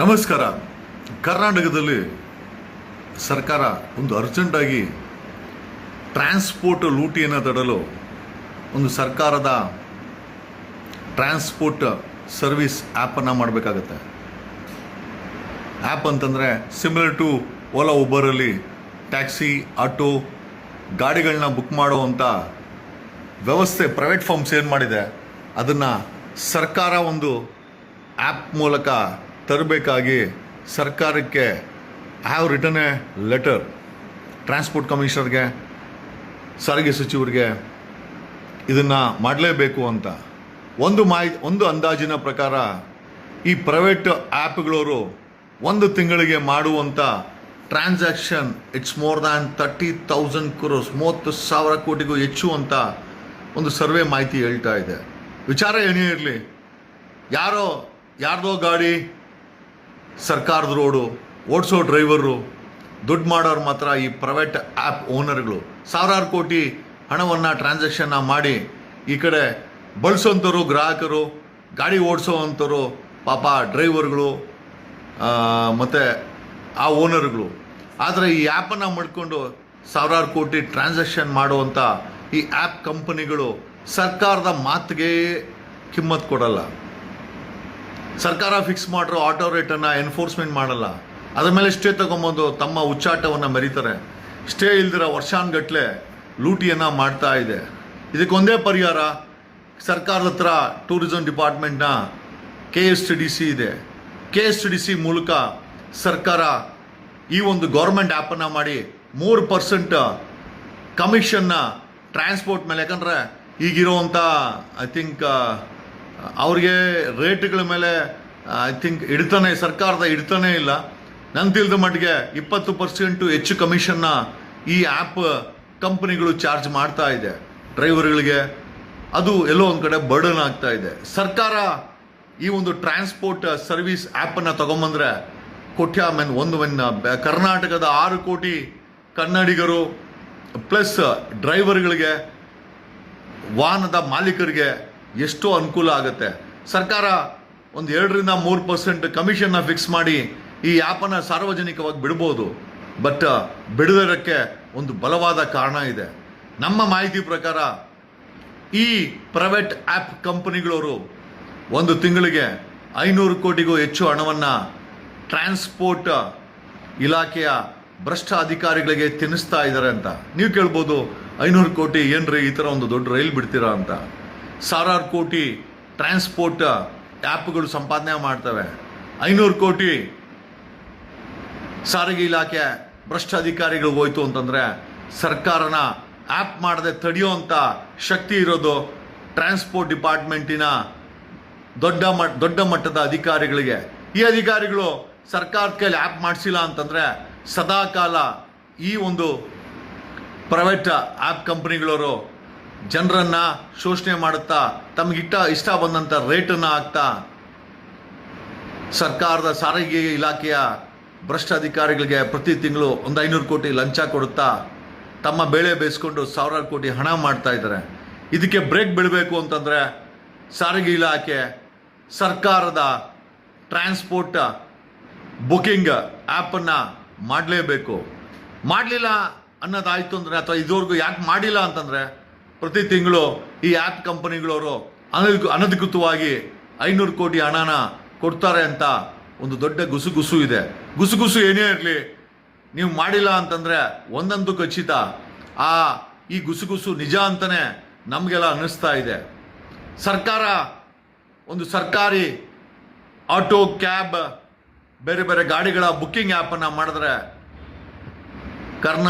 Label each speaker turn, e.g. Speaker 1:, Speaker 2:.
Speaker 1: ನಮಸ್ಕಾರ. ಕರ್ನಾಟಕದಲ್ಲಿ ಸರ್ಕಾರ ಒಂದು ಅರ್ಜೆಂಟಾಗಿ ಟ್ರಾನ್ಸ್ಪೋರ್ಟ್ ಲೂಟಿಯನ್ನು ತಡಲು ಒಂದು ಸರ್ಕಾರದ ಟ್ರಾನ್ಸ್ಪೋರ್ಟ್ ಸರ್ವಿಸ್ ಆ್ಯಪನ್ನು ಮಾಡಬೇಕಾಗತ್ತೆ. ಆ್ಯಪ್ ಅಂತಂದರೆ ಸಿಮಿಲರ್ ಟು ಓಲಾ ಉಬರಲ್ಲಿ ಟ್ಯಾಕ್ಸಿ ಆಟೋ ಗಾಡಿಗಳನ್ನ ಬುಕ್ ಮಾಡುವಂಥ ವ್ಯವಸ್ಥೆ ಪ್ರೈವೇಟ್ ಫಾರ್ಮ್ಸ್ ಏನು ಮಾಡಿದೆ, ಅದನ್ನು ಸರ್ಕಾರ ಒಂದು ಆ್ಯಪ್ ಮೂಲಕ ತರಬೇಕಾಗಿ ಸರ್ಕಾರಕ್ಕೆ I have written a letter transport ಕಮಿಷನರ್ಗೆ ಸಾರಿಗೆ ಸಚಿವರಿಗೆ ಇದನ್ನು ಮಾಡಲೇಬೇಕು ಅಂತ. ಒಂದು ಮಾಹಿತಿ ಒಂದು ಅಂದಾಜಿನ ಪ್ರಕಾರ ಈ ಪ್ರೈವೇಟ್ ಆ್ಯಪ್ಗಳವರು ಒಂದು ತಿಂಗಳಿಗೆ ಮಾಡುವಂಥ transaction it's more than thirty thousand crores ಮೂವತ್ತು ಸಾವಿರ ಕೋಟಿಗೂ ಹೆಚ್ಚು ಅಂತ ಒಂದು ಸರ್ವೆ ಮಾಹಿತಿ ಹೇಳ್ತಾ ಇದೆ. ವಿಚಾರ ಏನೇ ಇರಲಿ, ಯಾರೋ, ಯಾರ್ದೋ ಗಾಡಿ ಸರ್ಕಾರದ ರೋಡು, ಓಡಿಸೋ ಡ್ರೈವರು, ದುಡ್ಡು ಮಾಡೋರು ಮಾತ್ರ ಈ ಪ್ರೈವೇಟ್ ಆ್ಯಪ್ ಓನರ್ಗಳು. ಸಾವಿರಾರು ಕೋಟಿ ಹಣವನ್ನು ಟ್ರಾನ್ಸಾಕ್ಷನ್ನ ಮಾಡಿ ಈ ಕಡೆ ಬಳಸೋಂಥವ್ರು ಗ್ರಾಹಕರು, ಗಾಡಿ ಓಡಿಸೋವಂಥವ್ರು, ಪಾಪ ಡ್ರೈವರ್ಗಳು ಮತ್ತು ಆ ಓನರ್ಗಳು. ಆದರೆ ಈ ಆ್ಯಪನ್ನು ಮಾಡಿಕೊಂಡು ಸಾವಿರಾರು ಕೋಟಿ ಟ್ರಾನ್ಸಾಕ್ಷನ್ ಮಾಡುವಂಥ ಈ ಆ್ಯಪ್ ಕಂಪನಿಗಳು ಸರ್ಕಾರದ ಮಾತಿಗೆ ಕಿಮ್ಮತ್ತು ಕೊಡಲ್ಲ. ಸರ್ಕಾರ ಫಿಕ್ಸ್ ಮಾಡಿರೋ ಆಟೋ ರೇಟನ್ನು ಎನ್ಫೋರ್ಸ್ಮೆಂಟ್ ಮಾಡಲ್ಲ. ಅದ್ರ ಮೇಲೆ ಸ್ಟೇ ತಗೊಂಬಂದು ತಮ್ಮ ಉಚ್ಚಾಟವನ್ನು ಮರಿತಾರೆ. ಸ್ಟೇ ಇಲ್ದಿರ ವರ್ಷಾನ್ಗಟ್ಲೆ ಲೂಟಿಯನ್ನು ಮಾಡ್ತಾ ಇದೆ. ಇದಕ್ಕೊಂದೇ ಪರಿಹಾರ, ಸರ್ಕಾರದ ಹತ್ರ ಟೂರಿಸಂ ಡಿಪಾರ್ಟ್ಮೆಂಟ್ನ K S T D C ಇದೆ. K S T D C ಮೂಲಕ ಸರ್ಕಾರ ಈ ಒಂದು ಗೌರ್ಮೆಂಟ್ ಆ್ಯಪನ್ನು ಮಾಡಿ ಮೂರು ಪರ್ಸೆಂಟ್ ಕಮಿಷನ್ನ ಟ್ರಾನ್ಸ್ಪೋರ್ಟ್ ಮೇಲೆ. ಯಾಕಂದರೆ ಈಗಿರೋವಂಥ ಐ ಥಿಂಕ್ ಅವ್ರಿಗೆ ರೇಟ್ಗಳ ಮೇಲೆ ಐ ಥಿಂಕ್ ಇಡ್ತಾನೆ, ಸರ್ಕಾರದ ಇಡ್ತಾನೆ ಇಲ್ಲ. ನನ್ನ ತಿಳಿದ ಮಟ್ಟಿಗೆ ಇಪ್ಪತ್ತು ಪರ್ಸೆಂಟು ಹೆಚ್ಚು ಕಮಿಷನ್ನ ಈ ಆ್ಯಪ್ ಕಂಪ್ನಿಗಳು ಚಾರ್ಜ್ ಮಾಡ್ತಾ ಇದೆ ಡ್ರೈವರ್ಗಳಿಗೆ. ಅದು ಎಲ್ಲೋ ಒಂದು ಕಡೆ ಬರ್ಡನ್ ಆಗ್ತಾ ಇದೆ. ಸರ್ಕಾರ ಈ ಒಂದು ಟ್ರಾನ್ಸ್ಪೋರ್ಟ್ ಸರ್ವಿಸ್ ಆ್ಯಪನ್ನು ತೊಗೊಂಬಂದರೆ ಕೋಟ್ಯ ಮೆನ್ ಒಂದು ಮೆನ್ ಕರ್ನಾಟಕದ ಆರು ಕೋಟಿ ಕನ್ನಡಿಗರು ಪ್ಲಸ್ ಡ್ರೈವರ್ಗಳಿಗೆ ವಾಹನದ ಮಾಲೀಕರಿಗೆ ಎಷ್ಟೋ ಅನುಕೂಲ ಆಗುತ್ತೆ. ಸರ್ಕಾರ ಒಂದು ಎರಡರಿಂದ ಮೂರು ಪರ್ಸೆಂಟ್ ಕಮಿಷನ್ನ ಫಿಕ್ಸ್ ಮಾಡಿ ಈ ಆ್ಯಪನ್ನು ಸಾರ್ವಜನಿಕವಾಗಿ ಬಿಡ್ಬೋದು. ಬಟ್ ಬಿಡದಿರೋಕ್ಕೆ ಒಂದು ಬಲವಾದ ಕಾರಣ ಇದೆ. ನಮ್ಮ ಮಾಹಿತಿ ಪ್ರಕಾರ ಈ ಪ್ರೈವೇಟ್ ಆ್ಯಪ್ ಕಂಪನಿಗಳವರು ಒಂದು ತಿಂಗಳಿಗೆ ಐನೂರು ಕೋಟಿಗೂ ಹೆಚ್ಚು ಹಣವನ್ನು ಟ್ರಾನ್ಸ್ಪೋರ್ಟ್ ಇಲಾಖೆಯ ಭ್ರಷ್ಟ ಅಧಿಕಾರಿಗಳಿಗೆ ತಿನ್ನಿಸ್ತಾ ಇದ್ದಾರೆ ಅಂತ. ನೀವು ಕೇಳ್ಬೋದು ಐನೂರು ಕೋಟಿ ಏನ್ರಿ ಈ ಥರ ಒಂದು ದೊಡ್ಡ ರೈಲ್ ಬಿಡ್ತೀರಾ ಅಂತ. ಸಾವಿರಾರು ಕೋಟಿ ಟ್ರಾನ್ಸ್ಪೋರ್ಟ್ ಆ್ಯಪ್ಗಳು ಸಂಪಾದನೆ ಮಾಡ್ತವೆ. ಐನೂರು ಕೋಟಿ ಸಾರಿಗೆ ಇಲಾಖೆ ಭ್ರಷ್ಟ ಅಧಿಕಾರಿಗಳು ಹೋಯ್ತು ಅಂತಂದರೆ ಸರ್ಕಾರನ ಆ್ಯಪ್ ಮಾಡದೆ ತಡೆಯುವಂಥ ಶಕ್ತಿ ಇರೋದು ಟ್ರಾನ್ಸ್ಪೋರ್ಟ್ ಡಿಪಾರ್ಟ್ಮೆಂಟಿನ ದೊಡ್ಡ ಮಟ್, ದೊಡ್ಡ ಮಟ್ಟದ ಅಧಿಕಾರಿಗಳಿಗೆ. ಈ ಅಧಿಕಾರಿಗಳು ಸರ್ಕಾರದ ಕೈಲಿ ಆ್ಯಪ್ ಮಾಡಿಸಿಲ್ಲ ಅಂತಂದರೆ ಸದಾಕಾಲ ಈ ಒಂದು ಪ್ರೈವೇಟ್ ಆ್ಯಪ್ ಕಂಪ್ನಿಗಳವರು ಜನರನ್ನು ಶೋಷಣೆ ಮಾಡುತ್ತಾ, ತಮಗಿಟ್ಟ ಇಷ್ಟ ಬಂದಂಥ ರೇಟನ್ನು ಹಾಕ್ತಾ, ಸರ್ಕಾರದ ಸಾರಿಗೆ ಇಲಾಖೆಯ ಭ್ರಷ್ಟ ಅಧಿಕಾರಿಗಳಿಗೆ ಪ್ರತಿ ತಿಂಗಳು ಒಂದು ಐನೂರು ಕೋಟಿ ಲಂಚ ಕೊಡುತ್ತಾ, ತಮ್ಮ ಬೇಳೆ ಬೇಯಿಸ್ಕೊಂಡು ಸಾವಿರಾರು ಕೋಟಿ ಹಣ ಮಾಡ್ತಾ ಇದ್ದಾರೆ. ಇದಕ್ಕೆ ಬ್ರೇಕ್ ಬಿಡಬೇಕು ಅಂತಂದರೆ ಸಾರಿಗೆ ಇಲಾಖೆ, ಸರ್ಕಾರದ ಟ್ರಾನ್ಸ್ಪೋರ್ಟ್ ಬುಕಿಂಗ್ ಆ್ಯಪನ್ನು ಮಾಡಲೇಬೇಕು. ಮಾಡಲಿಲ್ಲ ಅನ್ನೋದಾಯಿತು ಅಂದರೆ, ಅಥವಾ ಇದುವರೆಗೂ ಯಾಕೆ ಮಾಡಿಲ್ಲ ಅಂತಂದರೆ ಪ್ರತಿ ತಿಂಗಳು ಈ ಆ್ಯಪ್ ಕಂಪನಿಗಳವರು ಅನಧಿಕ, ಅನಧಿಕೃತವಾಗಿ ಐನೂರು ಕೋಟಿ ಹಣನ ಕೊಡ್ತಾರೆ ಅಂತ ಒಂದು ದೊಡ್ಡ ಗುಸುಗುಸು ಇದೆ. ಗುಸುಗುಸು ಏನೇ ಇರಲಿ, ನೀವು ಮಾಡಿಲ್ಲ ಅಂತಂದರೆ ಒಂದಂತೂ ಖಚಿತ. ಆ, ಈ ಗುಸುಗುಸು ನಿಜ ಅಂತಲೇ ನಮಗೆಲ್ಲ ಅನ್ನಿಸ್ತಾ ಇದೆ. ಸರ್ಕಾರ, ಒಂದು ಸರ್ಕಾರಿ ಆಟೋ, ಕ್ಯಾಬ್, ಬೇರೆ ಬೇರೆ ಗಾಡಿಗಳ ಬುಕ್ಕಿಂಗ್ ಆ್ಯಪನ್ನು ಮಾಡಿದ್ರೆ ಕರ್ನಾ